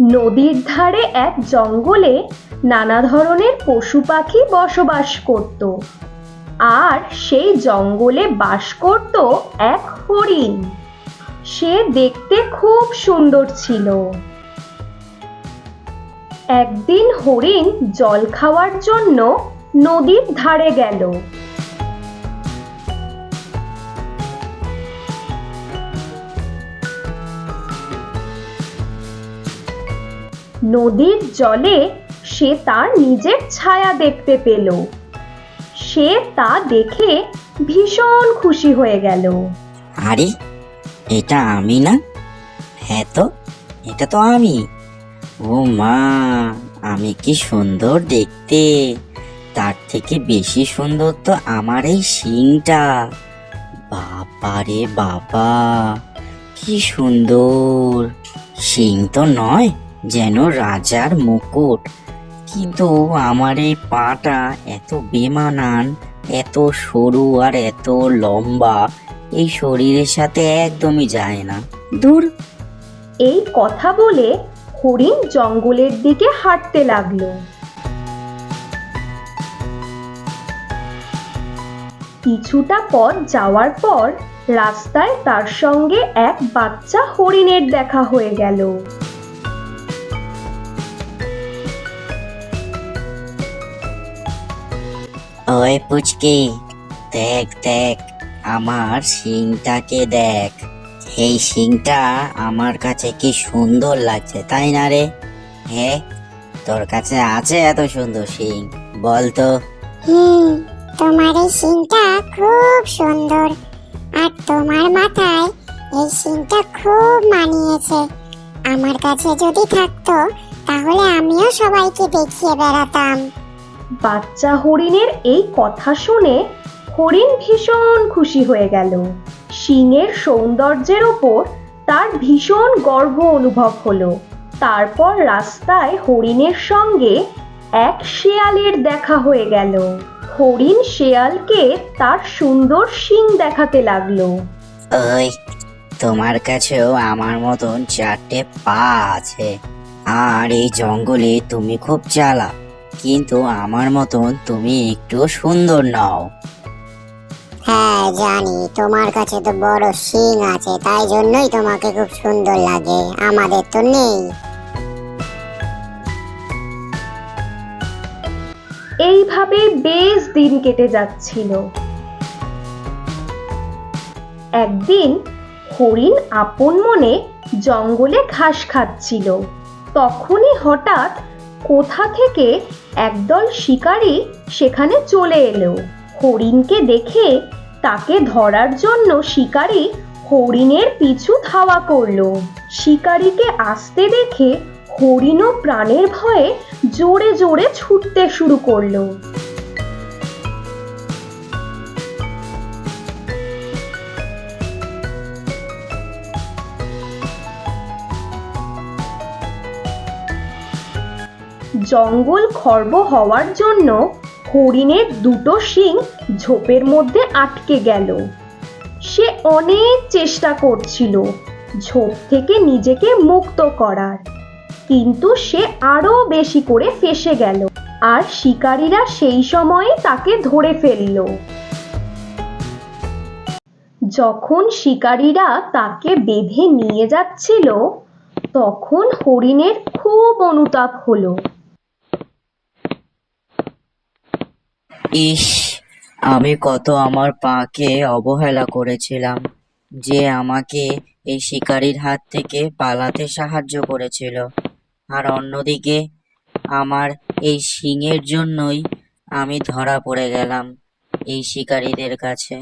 নদীর ধারে এক জঙ্গলে নানা ধরনের পশু পাখি বসবাস করত। আর সেই জঙ্গলে বাস করত এক হরিণ। সে দেখতে খুব সুন্দর ছিল। একদিন হরিণ জল খাওয়ার জন্য নদীর ধারে গেল। নদীর জলে সে তার নিজের ছায়া দেখতে পেল। সে তা দেখে ভীষণ খুশি হয়ে গেল। আরে, এটা আমি না? হ্যাঁ তো, এটা তো আমি। ও মা, আমি কি সুন্দর দেখতে। তার থেকে বেশি সুন্দর তো আমার এই শিংটা। বাবা রে বাবা, কি সুন্দর। শিং তো নয় যেন রাজার মুকুট। কিন্তু আমার এই পাটা এত বেমানান, এত সরু আর এত লম্বা, এই শরীরের সাথে একদমই যায় না। দূর, এই কথা বলে হরিণ জঙ্গলের দিকে হাঁটতে লাগল। কিছুটা পথ যাওয়ার পর রাস্তায় তার সঙ্গে এক বাচ্চা হরিণের দেখা হয়ে গেল। ওই পুচকি, দেখ দেখ, আমার শিংটাকে দেখ। এই শিংটা আমার কাছে কি সুন্দর লাগছে, তাই না রে? হে, তোর কাছে আছে এত সুন্দর শিং, বল তো। হুম, তোমার এই সিনটা খুব সুন্দর। আর তোমার মাথায় এই সিনটা খুব মানিয়েছে। আমার কাছে যদি থাকতো, তাহলে আমিও সবাইকে দেখিয়ে বেড়াতাম। বাচ্চা হরিণের এই কথা শুনে হরিণ ভীষণ খুশি হয়ে গেল। সিংহের সৌন্দর্যের ওপর তার ভীষণ গর্ব অনুভব হলো। তারপর রাস্তায় হরিণের সঙ্গে এক শেয়ালের দেখা হয়ে গেল। হরিণ শেয়ালকে তার সুন্দর শিং দেখাতে লাগল। তোমার কাছেও আমার মতন চারটে পা আছে। আর এই জঙ্গলে তুমি খুব চালা কিন্তু আমার মতন তুমি একটু সুন্দর নও। হ্যাঁ জানি তোমার কাছে তো বড় শিং আছে তাই জন্যই তোমাকে খুব সুন্দর লাগে আমাদের তো নেই। এইভাবে বেশ দিন কেটে যাচ্ছিল। একদিন হরিণ আপন মনে জঙ্গলে ঘাস খাচ্ছিল। তখনই হঠাৎ কোথা থেকে একদল শিকারী সেখানে চলে এলো? হরিণকে দেখে তাকে ধরার জন্য শিকারী হরিণের পিছু ধাওয়া করল। শিকারীকে আসতে দেখে হরিণও প্রাণের ভয়ে জোরে জোরে ছুটতে শুরু করল। জঙ্গল খর্ব হওয়ার জন্য হরিণের দুটো শিং ঝোপের মধ্যে আটকে গেল। সে অনেক চেষ্টা করছিল ঝোপ থেকে নিজেকে মুক্ত করার। কিন্তু সে আরও বেশি করে ফেসে গেল আর শিকারীরা সেই সময়ে তাকে ধরে ফেলল। যখন শিকারীরা তাকে বেঁধে নিয়ে যাচ্ছিল, তখন হরিণের খুব অনুতাপ হলো। ইস, আমি কত আমার পাকে অবহেলা করেছিলাম, যে আমাকে এই শিকারীর হাত থেকে পালাতে সাহায্য করেছিল। আর অন্যদিকে, আমার এই শিংয়ের জন্যই আমি ধরা পড়ে গেলাম এই শিকারীদের কাছে।